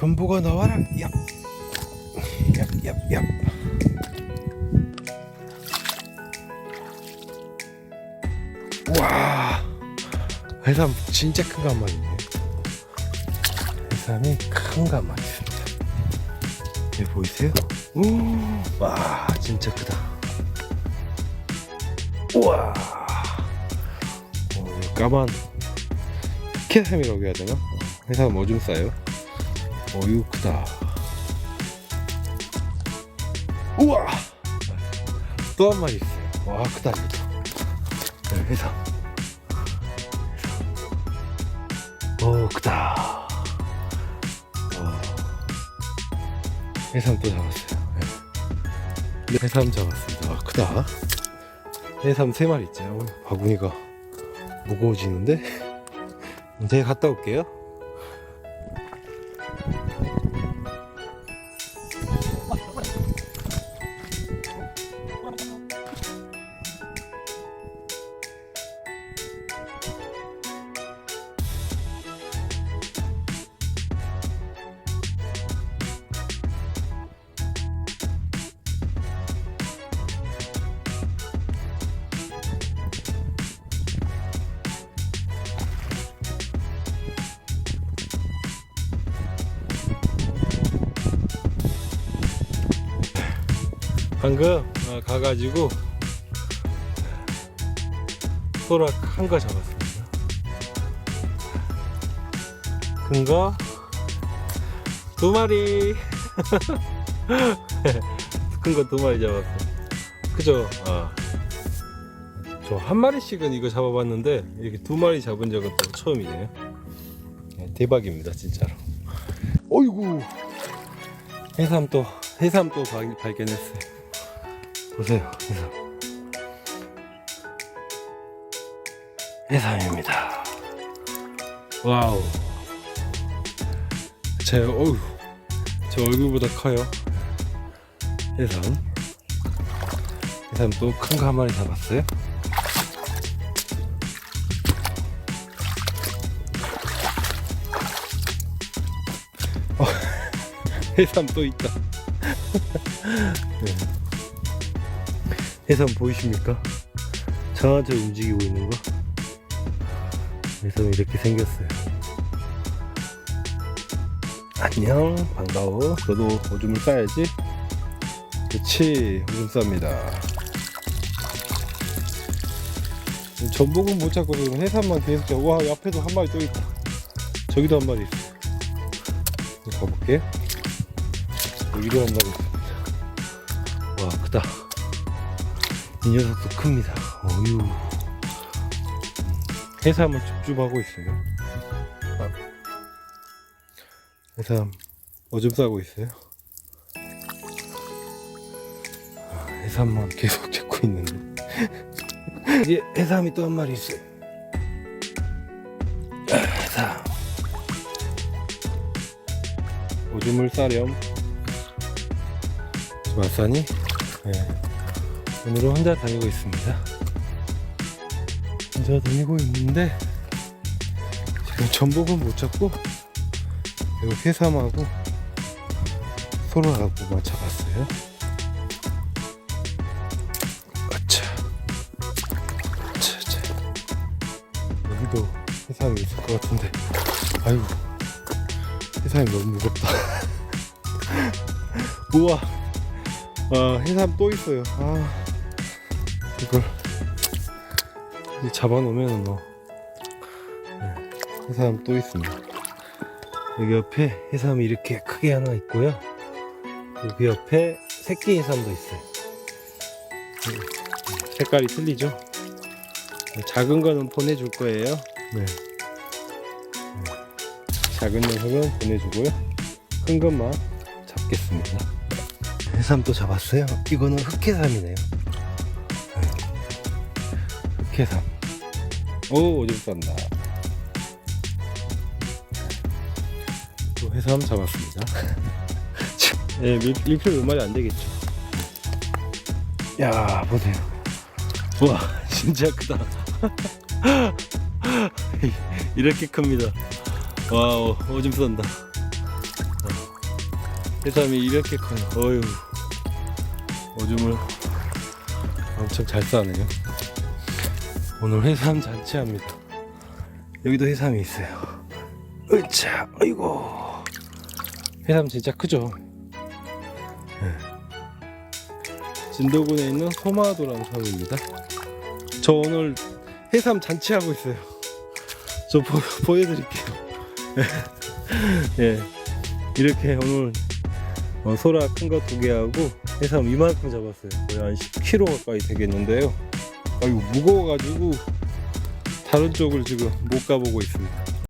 전보가 나와라. 얍. 얍, 얍, 얍. 와. 해삼 진짜 큰 마리네. 해삼이 큰 마리 있습니다. 여기 보이세요? 오, 와, 진짜 크다. 우와. 까만 캐삼이라고 해야 되나? 해삼 오줌 싸요. 어유 크다. 우와. 또 한 마리 있어요. 와 크다 이거. 네, 해삼. 오 크다. 와. 해삼 또 잡았어요. 네. 해삼 잡았습니다. 와, 크다. 해삼 세 마리 있죠. 어, 바구니가 무거워지는데. 제가 갔다 올게요. 방금 어, 가가지고 소라 큰거 잡았습니다. 큰 거 두 마리. 큰 거 두 마리 잡았어. 그죠? 아. 저 한 마리씩은 이거 잡아봤는데 이렇게 두 마리 잡은 적은 또 처음이네요. 네, 대박입니다, 진짜로. 어이구. 해삼 또 해삼 또 발- 발견했어요. 보세요, 해삼. 해삼입니다. 와우. 제, 어휴, 제 얼굴보다 커요. 해삼. 해삼 또 큰 거 한 마리 잡았어요. 어, 해삼 또 있다. 네. 해삼 보이십니까? 저한테 움직이고 있는 거. 해삼이 이렇게 생겼어요. 안녕, 반가워. 너도 오줌을 싸야지. 그치, 오줌 쌉니다. 전복은 못 찾고 지금 해삼만 계속 잡고, 와, 옆에도 한 마리 또 있다. 저기도 한 마리 있어. 가볼게. 여기도 한 마리 있습니다. 와, 크다. 이 녀석도 큽니다. 어유. 해삼을 줍줍하고 있어요. 아. 해삼 오줌 싸고 있어요. 아, 해삼만 계속 잡고 있는데. 이제 해삼이 또 한 마리 있어요. 아, 해삼. 오줌을 싸렴. 왔사니? 네. 오늘은 혼자 다니고 있습니다. 혼자 다니고 있는데 지금 전복은 못 잡고 이거 해삼하고 소라하고만 잡았어요. 아차, 아차, 아차. 여기도 해삼이 있을 것 같은데, 아유, 해삼이 너무 무겁다. 우와, 아 해삼 또 있어요. 아. 이걸 잡아놓으면 뭐 네, 해삼 또 있습니다. 여기 옆에 해삼이 이렇게 크게 하나 있고요. 여기 옆에 새끼 해삼도 있어요. 네, 색깔이 틀리죠? 네, 작은 거는 보내줄 거예요. 네. 네. 작은 녀석은 보내주고요. 큰 것만 잡겠습니다. 해삼 또 잡았어요. 이거는 흑해삼이네요. 흑해삼. 오, 오줌 싼다. 또 해삼 잡았습니다. 예, 밀, 밀필 몇 마리 안 되겠죠. 야, 보세요. 우와, 진짜 크다. 이렇게 큽니다. 와우, 오줌 싼다. 해삼이 이렇게 커요. 어휴. 오줌을 엄청 잘 싸네요. 오늘 해삼 잔치합니다. 여기도 해삼이 있어요. 으차, 아이고. 해삼 진짜 크죠? 네. 진도군에 있는 소마도라는 섬입니다. 저 오늘 해삼 잔치하고 있어요. 저 보, 보여드릴게요. 예. 이렇게 오늘 어, 소라 큰 거 두 개 하고 해삼 이만큼 잡았어요. 거의 한 10kg 가까이 되겠는데요. 아이고 무거워가지고 다른 쪽을 지금 못 가보고 있습니다.